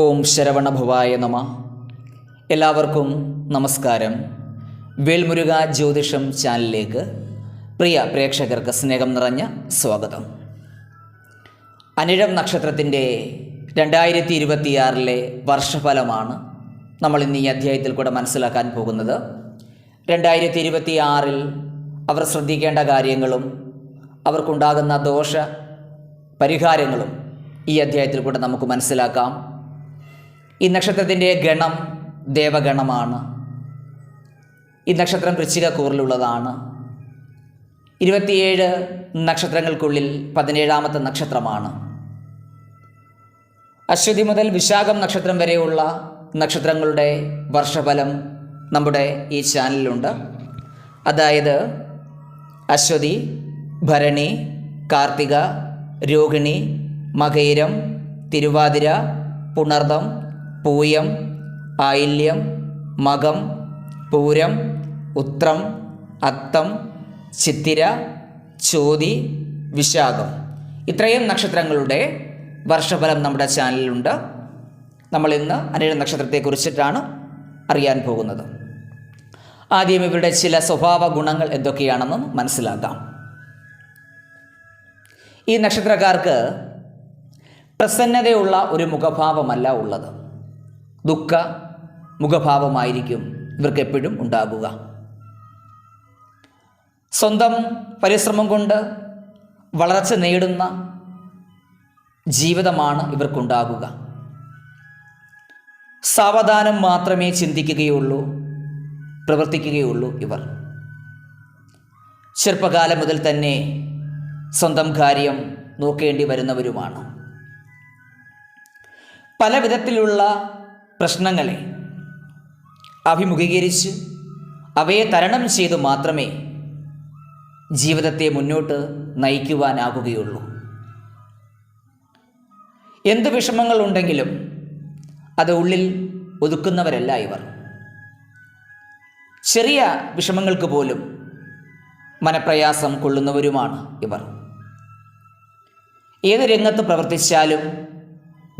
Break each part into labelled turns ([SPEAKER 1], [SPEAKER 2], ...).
[SPEAKER 1] ഓം ശരവണഭവായ നമ. എല്ലാവർക്കും നമസ്കാരം. വേൽമുരുക ജ്യോതിഷം ചാനലിലേക്ക് പ്രിയ പ്രേക്ഷകർക്ക് സ്നേഹം നിറഞ്ഞ സ്വാഗതം. അനിഴം നക്ഷത്രത്തിന്റെ രണ്ടായിരത്തി ഇരുപത്തിയാറിലെ വർഷഫലമാണ് നമ്മൾ ഇന്ന് ഈ അധ്യായത്തിൽ കൂടെ മനസ്സിലാക്കാൻ പോകുന്നത്. രണ്ടായിരത്തി ഇരുപത്തി ആറിൽ അവർ ശ്രദ്ധിക്കേണ്ട കാര്യങ്ങളും അവർക്കുണ്ടാകുന്ന ദോഷ പരിഹാരങ്ങളും ഈ അധ്യായത്തിൽ കൂടെ നമുക്ക് മനസ്സിലാക്കാം. ഈ നക്ഷത്രത്തിന്റെ ഗണം ദേവഗണമാണ്. ഈ നക്ഷത്രം വൃശ്ചിക കൂറിലുള്ളതാണ് ഇരുപത്തിയേഴ് നക്ഷത്രങ്ങൾക്കുള്ളിൽ പതിനേഴാമത്തെ നക്ഷത്രമാണ്. അശ്വതി മുതൽ വിശാഖം നക്ഷത്രം വരെയുള്ള നക്ഷത്രങ്ങളുടെ വർഷഫലം നമ്മുടെ ഈ ചാനലിലുണ്ട്. അതായത് അശ്വതി ഭരണി കാർത്തിക രോഹിണി മകൈരം തിരുവാതിര പുണർദം പൂയം ആയില്യം മകം പൂരം ഉത്രം അത്തം ചിത്തിര ചോതി വിശാഖം. ഇത്രയും നക്ഷത്രങ്ങളുടെ വർഷഫലം നമ്മുടെ ചാനലിലുണ്ട്. നമ്മൾ ഇന്ന് അനിഴ നക്ഷത്രത്തെക്കുറിച്ചിട്ടാണ് അറിയാൻ പോകുന്നത്. ആദ്യം ഇവരുടെ ചില സ്വഭാവ ഗുണങ്ങൾ എന്തൊക്കെയാണെന്ന് മനസ്സിലാക്കാം. ഈ നക്ഷത്രക്കാർക്ക് പ്രസന്നതയുള്ള ഒരു മുഖഭാവമല്ല ഉള്ളത്. ദുഃഖ മുഖഭാവമായിരിക്കും ഇവർക്ക് എപ്പോഴും ഉണ്ടാകുക. സ്വന്തം പരിശ്രമം കൊണ്ട് വളർച്ച നേടുന്ന ജീവിതമാണ് ഇവർക്കുണ്ടാകുക. സാവധാനം മാത്രമേ ചിന്തിക്കുകയുള്ളൂ പ്രവർത്തിക്കുകയുള്ളൂ ഇവർ. ചെറുപ്പകാലം മുതൽ തന്നെ സ്വന്തം കാര്യം നോക്കേണ്ടി വരുന്നവരുമാണ്. പല വിധത്തിലുള്ള പ്രശ്നങ്ങളെ അഭിമുഖീകരിച്ച് അവയെ തരണം ചെയ്തു മാത്രമേ ജീവിതത്തെ മുന്നോട്ട് നയിക്കുവാനാകുകയുള്ളൂ. എന്ത് വിഷമങ്ങൾ ഉണ്ടെങ്കിലും അത് ഉള്ളിൽ ഒതുക്കുന്നവരല്ല ഇവർ. ചെറിയ വിഷമങ്ങൾക്ക് പോലും മനപ്രയാസം കൊള്ളുന്നവരുമാണ് ഇവർ. ഏത് രംഗത്ത് പ്രവർത്തിച്ചാലും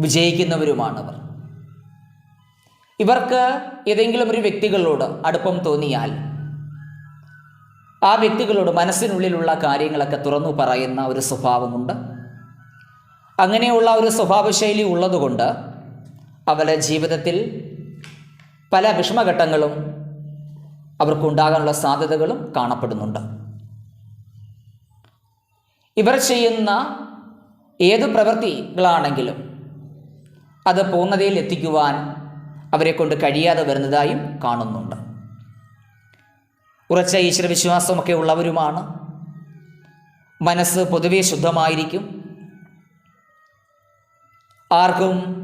[SPEAKER 1] വിജയിക്കുന്നവരുമാണവർ. ഇവർക്ക് ഏതെങ്കിലും ഒരു വ്യക്തികളോട് അടുപ്പം തോന്നിയാൽ ആ വ്യക്തികളോട് മനസ്സിനുള്ളിലുള്ള കാര്യങ്ങളൊക്കെ തുറന്നു പറയുന്ന ഒരു സ്വഭാവമുണ്ട്. അങ്ങനെയുള്ള ഒരു സ്വഭാവശൈലി ഉള്ളതുകൊണ്ട് അവരുടെ ജീവിതത്തിൽ പല വിഷമഘട്ടങ്ങളും അവർക്കുണ്ടാകാനുള്ള സാധ്യതകളും കാണപ്പെടുന്നുണ്ട്. ഇവർ ചെയ്യുന്ന ഏത് പ്രവൃത്തികളാണെങ്കിലും അത് പൂർണതയിൽ എത്തിക്കുവാൻ അവരെ കൊണ്ട് കഴിയാതെ വരുന്നതായും കാണുന്നുണ്ട്. ഉറച്ച ഈശ്വരവിശ്വാസമൊക്കെ ഉള്ളവരുമാണ്. മനസ്സ് പൊതുവെ ശുദ്ധമായിരിക്കും. ആർക്കും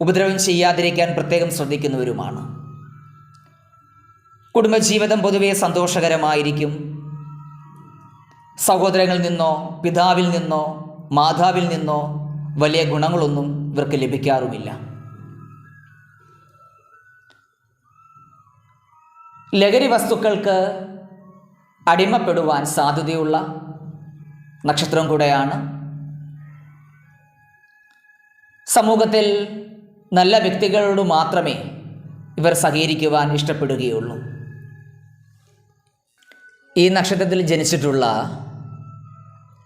[SPEAKER 1] ഉപദ്രവം ചെയ്യാതിരിക്കാൻ പ്രത്യേകം ശ്രദ്ധിക്കുന്നവരുമാണ്. കുടുംബജീവിതം പൊതുവെ സന്തോഷകരമായിരിക്കും. സഹോദരങ്ങളിൽ നിന്നോ പിതാവിൽ നിന്നോ മാതാവിൽ നിന്നോ വലിയ ഗുണങ്ങളൊന്നും ഇവർക്ക് ലഭിക്കാറുമില്ല. ലഹരി വസ്തുക്കൾക്ക് അടിമപ്പെടുവാൻ സാധ്യതയുള്ള നക്ഷത്രം കൂടെയാണ് സമൂഹത്തിൽ നല്ല വ്യക്തികളോട് മാത്രമേ ഇവർ സഹകരിക്കുവാൻ ഇഷ്ടപ്പെടുകയുള്ളൂ. ഈ നക്ഷത്രത്തിൽ ജനിച്ചിട്ടുള്ള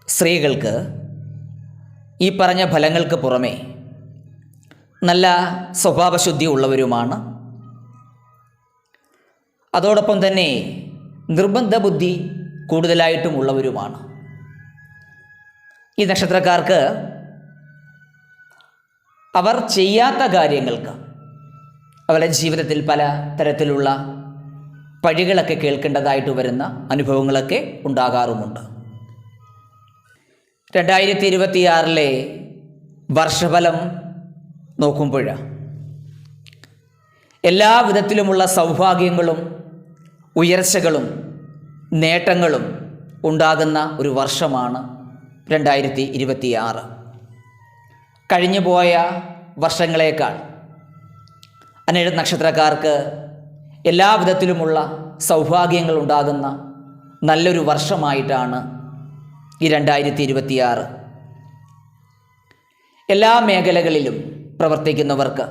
[SPEAKER 1] സ്ത്രീകൾക്ക് ഈ പറഞ്ഞ ഫലങ്ങൾക്ക് പുറമേ നല്ല സ്വഭാവശുദ്ധി ഉള്ളവരുമാണ് അതോടൊപ്പം തന്നെ നിർബന്ധ ബുദ്ധി കൂടുതലായിട്ടും ഉള്ളവരുമാണ്. ഈ നക്ഷത്രക്കാർക്ക് അവർ ചെയ്യാത്ത കാര്യങ്ങൾക്ക് അവരുടെ ജീവിതത്തിൽ പല തരത്തിലുള്ള പഴികളൊക്കെ കേൾക്കേണ്ടതായിട്ട് വരുന്ന അനുഭവങ്ങളൊക്കെ ഉണ്ടാകാറുമുണ്ട്. രണ്ടായിരത്തി ഇരുപത്തിയാറിലെ വർഷഫലം നോക്കുമ്പോൾ എല്ലാ വിധത്തിലുമുള്ള സൗഭാഗ്യങ്ങളും ഉയർച്ചകളും നേട്ടങ്ങളും ഉണ്ടാകുന്ന ഒരു വർഷമാണ് രണ്ടായിരത്തി ഇരുപത്തിയാറ് കഴിഞ്ഞുപോയ വർഷങ്ങളേക്കാൾ അനേഴ് നക്ഷത്രക്കാർക്ക് എല്ലാ വിധത്തിലുമുള്ള സൗഭാഗ്യങ്ങൾ ഉണ്ടാകുന്ന നല്ലൊരു വർഷമായിട്ടാണ് ഈ രണ്ടായിരത്തി ഇരുപത്തിയാറ് എല്ലാ മേഖലകളിലും പ്രവർത്തിക്കുന്നവർക്ക്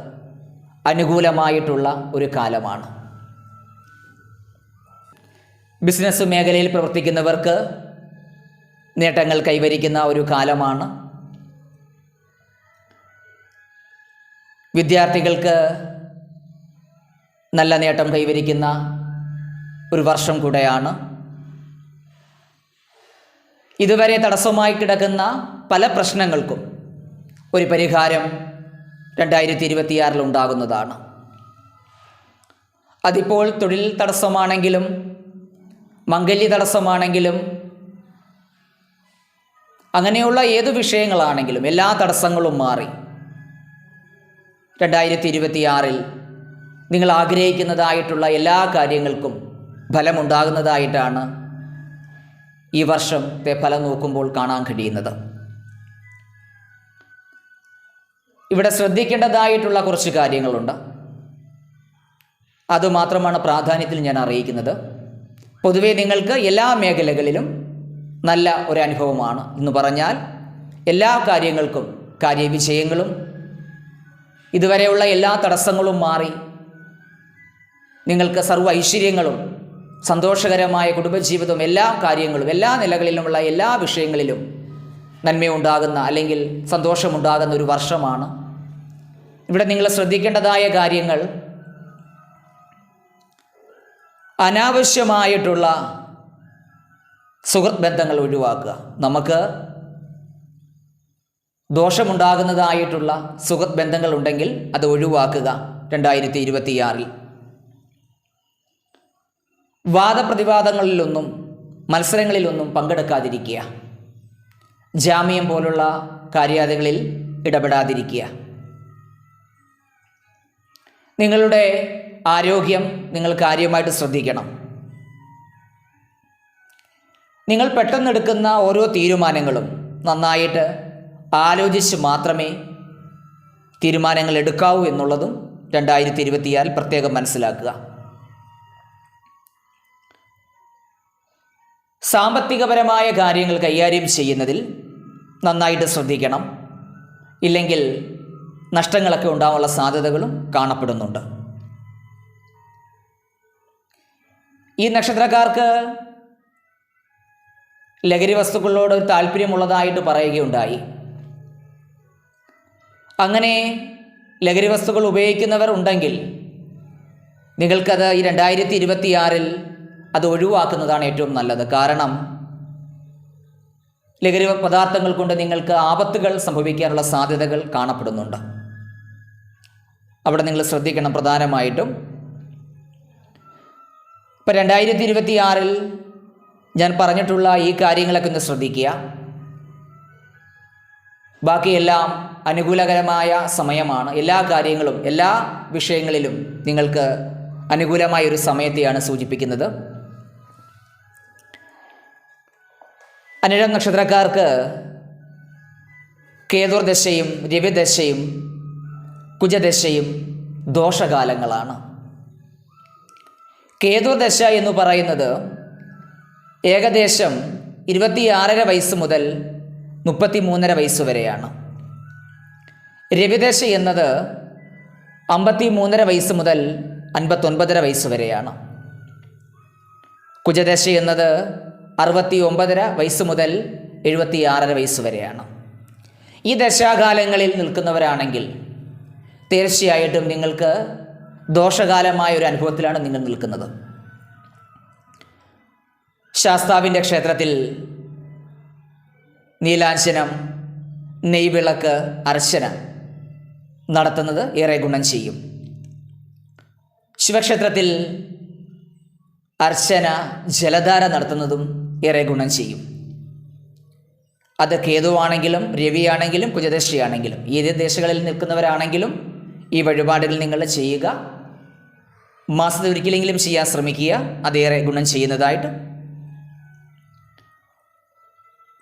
[SPEAKER 1] അനുകൂലമായിട്ടുള്ള ഒരു കാലമാണ്. ബിസിനസ് മേഖലയിൽ പ്രവർത്തിക്കുന്നവർക്ക് നേട്ടങ്ങൾ കൈവരിക്കുന്ന ഒരു കാലമാണ്. വിദ്യാർത്ഥികൾക്ക് നല്ല നേട്ടം കൈവരിക്കുന്ന ഒരു വർഷം കൂടെയാണ്. ഇതുവരെ തടസ്സമായി കിടക്കുന്ന പല പ്രശ്നങ്ങൾക്കും ഒരു പരിഹാരം രണ്ടായിരത്തി ഇരുപത്തിയാറിൽ ഉണ്ടാകുന്നതാണ്. അതിപ്പോൾ തൊഴിൽ തടസ്സമാണെങ്കിലും മംഗല്യ തടസ്സമാണെങ്കിലും അങ്ങനെയുള്ള ഏതു വിഷയങ്ങളാണെങ്കിലും എല്ലാ തടസ്സങ്ങളും മാറി. രണ്ടായിരത്തി ഇരുപത്തിയാറിൽ നിങ്ങൾ ആഗ്രഹിക്കുന്നതായിട്ടുള്ള എല്ലാ കാര്യങ്ങൾക്കും ഫലമുണ്ടാകുന്നതായിട്ടാണ് ഈ വർഷത്തെ ഫലം നോക്കുമ്പോൾ കാണാൻ കഴിയുന്നത്. ഇവിടെ ശ്രദ്ധിക്കേണ്ടതായിട്ടുള്ള കുറച്ച് കാര്യങ്ങളുണ്ട്. അതുമാത്രമാണ് പ്രാധാന്യത്തിൽ ഞാൻ അറിയിക്കുന്നത്. പൊതുവേ നിങ്ങൾക്ക് എല്ലാ മേഖലകളിലും നല്ല ഒരു അനുഭവമാണ് എന്ന് പറഞ്ഞാൽ എല്ലാ കാര്യങ്ങൾക്കും കാര്യവിജയങ്ങളും ഇതുവരെയുള്ള എല്ലാ തടസ്സങ്ങളും മാറി നിങ്ങൾക്ക് സർവ ഐശ്വര്യങ്ങളും സന്തോഷകരമായ കുടുംബജീവിതവും എല്ലാ കാര്യങ്ങളും എല്ലാ നിലകളിലുമുള്ള എല്ലാ വിഷയങ്ങളിലും നന്മയുണ്ടാകുന്ന അല്ലെങ്കിൽ സന്തോഷമുണ്ടാകുന്ന ഒരു വർഷമാണ്. ഇവിടെ നിങ്ങൾ ശ്രദ്ധിക്കേണ്ടതായ കാര്യങ്ങൾ അനാവശ്യമായിട്ടുള്ള സുഹൃത്ത് ബന്ധങ്ങൾ ഒഴിവാക്കുക. നമുക്ക് ദോഷമുണ്ടാകുന്നതായിട്ടുള്ള സുഹൃത്ത് ബന്ധങ്ങൾ ഉണ്ടെങ്കിൽ അത് ഒഴിവാക്കുക. രണ്ടായിരത്തി ഇരുപത്തിയാറിൽ വാദപ്രതിവാദങ്ങളിലൊന്നും മത്സരങ്ങളിലൊന്നും പങ്കെടുക്കാതിരിക്കുക. ജാമ്യം പോലുള്ള കാര്യാദികളിൽ ഇടപെടാതിരിക്കുക. നിങ്ങളുടെ ആരോഗ്യം നിങ്ങൾ കാര്യമായിട്ട് ശ്രദ്ധിക്കണം. നിങ്ങൾ പെട്ടെന്നെടുക്കുന്ന ഓരോ തീരുമാനങ്ങളും നന്നായിട്ട് ആലോചിച്ച് മാത്രമേ തീരുമാനങ്ങൾ എടുക്കാവൂ എന്നുള്ളതും രണ്ടായിരത്തി ഇരുപത്തിയാറിൽ പ്രത്യേകം മനസ്സിലാക്കുക. സാമ്പത്തികപരമായ കാര്യങ്ങൾ കൈകാര്യം ചെയ്യുന്നതിൽ നന്നായിട്ട് ശ്രദ്ധിക്കണം. ഇല്ലെങ്കിൽ നഷ്ടങ്ങളൊക്കെ ഉണ്ടാവാനുള്ള സാധ്യതകളും കാണപ്പെടുന്നുണ്ട്. ഈ നക്ഷത്രക്കാർക്ക് ലഹരി വസ്തുക്കളോട് ഒരു താല്പര്യമുള്ളതായിട്ട് പറയുകയുണ്ടായി. അങ്ങനെ ലഹരി വസ്തുക്കൾ ഉപയോഗിക്കുന്നവർ ഉണ്ടെങ്കിൽ നിങ്ങൾക്കത് ഈ രണ്ടായിരത്തി ഇരുപത്തിയാറിൽ അത് ഒഴിവാക്കുന്നതാണ് ഏറ്റവും നല്ലത്. കാരണം ലഹരി പദാർത്ഥങ്ങൾ കൊണ്ട് നിങ്ങൾക്ക് ആപത്തുകൾ സംഭവിക്കാനുള്ള സാധ്യതകൾ കാണപ്പെടുന്നുണ്ട്. അവിടെ നിങ്ങൾ ശ്രദ്ധിക്കണം പ്രധാനമായിട്ടും. ഇപ്പം രണ്ടായിരത്തി ഇരുപത്തിയാറിൽ ഞാൻ പറഞ്ഞിട്ടുള്ള ഈ കാര്യങ്ങളൊക്കെ ഒന്ന് ശ്രദ്ധിക്കുക. ബാക്കിയെല്ലാം അനുകൂലകരമായ സമയമാണ്. എല്ലാ കാര്യങ്ങളും എല്ലാ വിഷയങ്ങളിലും നിങ്ങൾക്ക് അനുകൂലമായ ഒരു സമയത്തെയാണ് സൂചിപ്പിക്കുന്നത്. അനിഴം നക്ഷത്രക്കാർക്ക് കേതുർദശയും രവിദശയും കുജദശയും ദോഷകാലങ്ങളാണ്. കേതുദശ എന്ന് പറയുന്നത് ഏകദേശം ഇരുപത്തിയാറര വയസ്സ് മുതൽ മുപ്പത്തി മൂന്നര വയസ്സ് വരെയാണ്. രവിദശ എന്നത് അമ്പത്തി മൂന്നര വയസ്സ് മുതൽ അൻപത്തൊൻപതര വയസ്സ് വരെയാണ്. കുജദശ എന്നത് അറുപത്തി ഒമ്പതര വയസ്സ് മുതൽ എഴുപത്തിയാറര വയസ്സ് വരെയാണ്. ഈ ദശാകാലങ്ങളിൽ നിൽക്കുന്നവരാണെങ്കിൽ തീർച്ചയായിട്ടും നിങ്ങൾക്ക് ദോഷകാലമായ ഒരു അനുഭവത്തിലാണ് നിങ്ങൾ നിൽക്കുന്നത്. ശാസ്താവിന്റെ ക്ഷേത്രത്തിൽ നീലാഞ്ചനം നെയ്വിളക്ക് അർച്ചന നടത്തുന്നത് ഏറെ ഗുണം ചെയ്യും. ശിവക്ഷേത്രത്തിൽ അർച്ചന ജലധാര നടത്തുന്നതും ഏറെ ഗുണം ചെയ്യും. അത് കേതുവാണെങ്കിലും രവിയാണെങ്കിലും കുജദശയാണെങ്കിലും ഏത് ദേശങ്ങളിൽ നിൽക്കുന്നവരാണെങ്കിലും ഈ വഴിപാടുകൾ നിങ്ങൾ ചെയ്യുക. മാസത്തിൽ ഒരിക്കലെങ്കിലും ചെയ്യാൻ ശ്രമിക്കുക. അതേറെ ഗുണം ചെയ്യുന്നതായിട്ട്.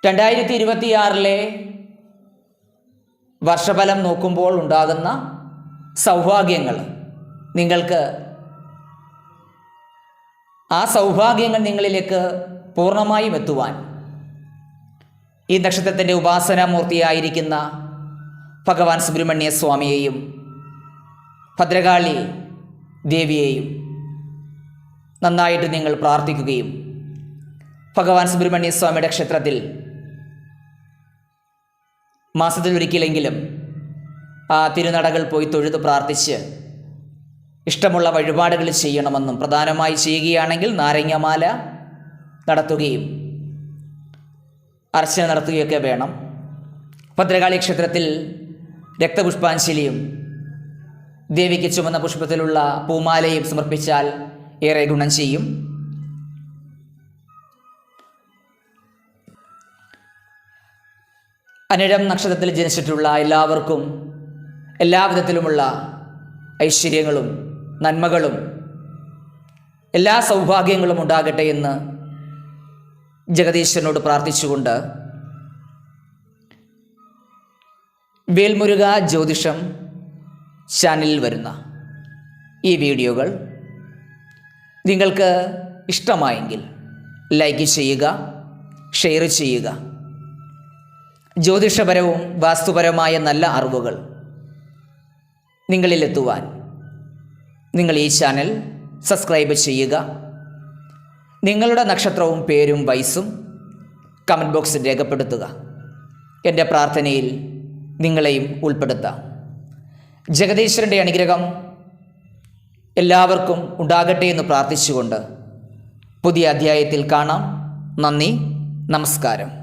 [SPEAKER 1] രണ്ടായിരത്തി ഇരുപത്തിയാറിലെ വർഷഫലം നോക്കുമ്പോൾ ഉണ്ടാകുന്ന സൗഭാഗ്യങ്ങൾ. നിങ്ങൾക്ക് ആ സൗഭാഗ്യങ്ങൾ നിങ്ങളിലേക്ക് പൂർണമായും എത്തുവാൻ ഈ നക്ഷത്രത്തിന്റെ ഉപാസനാമൂർത്തിയായിരിക്കുന്ന ഭഗവാൻ സുബ്രഹ്മണ്യ സ്വാമിയെയും ഭദ്രകാളി ദേവിയെയും നന്നായിട്ട് നിങ്ങൾ പ്രാർത്ഥിക്കുകയും ഭഗവാൻ സുബ്രഹ്മണ്യ സ്വാമിയുടെ ക്ഷേത്രത്തിൽ മാസത്തിലൊരിക്കലെങ്കിലും ആ തിരുനടകൾ പോയി തൊഴുത് പ്രാർത്ഥിച്ച് ഇഷ്ടമുള്ള വഴിപാടുകൾ ചെയ്യണമെന്നും പ്രധാനമായി ചെയ്യുകയാണെങ്കിൽ നാരങ്ങമാല നടത്തുകയും അർച്ചന നടത്തുകയൊക്കെ വേണം. ഭദ്രകാളി ക്ഷേത്രത്തിൽ രക്തപുഷ്പാഞ്ജലിയും ദേവിക്ക് ചുമന്ന പുഷ്പത്തിലുള്ള പൂമാലയും സമർപ്പിച്ചാൽ ഏറെ ഗുണം ചെയ്യും. അനിഴം നക്ഷത്രത്തിൽ ജനിച്ചിട്ടുള്ള എല്ലാവർക്കും എല്ലാവിധത്തിലുമുള്ള ഐശ്വര്യങ്ങളും നന്മകളും എല്ലാ സൗഭാഗ്യങ്ങളും ഉണ്ടാകട്ടെ എന്ന് ജഗദീശ്വരനോട് പ്രാർത്ഥിച്ചുകൊണ്ട് വേൽമുരുക ജ്യോതിഷം ചാനലിൽ വരുന്ന ഈ വീഡിയോകൾ നിങ്ങൾക്ക് ഇഷ്ടമായെങ്കിൽ ലൈക്ക് ചെയ്യുക ഷെയർ ചെയ്യുക. ജ്യോതിഷപരവും വാസ്തുപരവുമായ നല്ല അറിവുകൾ നിങ്ങളിലെത്തുവാൻ നിങ്ങൾ ഈ ചാനൽ സബ്സ്ക്രൈബ് ചെയ്യുക. നിങ്ങളുടെ നക്ഷത്രവും പേരും വയസ്സും കമന്റ് ബോക്സിൽ രേഖപ്പെടുത്തുക. എന്റെ പ്രാർത്ഥനയിൽ നിങ്ങളെയും ഉൾപ്പെടുത്താം. ജഗദീശ്വരന്റെ അനുഗ്രഹം എല്ലാവർക്കും ഉണ്ടാകട്ടെ എന്ന് പ്രാർത്ഥിച്ചുകൊണ്ട് പുതിയ അധ്യായത്തിൽ കാണാം. നന്ദി നമസ്കാരം.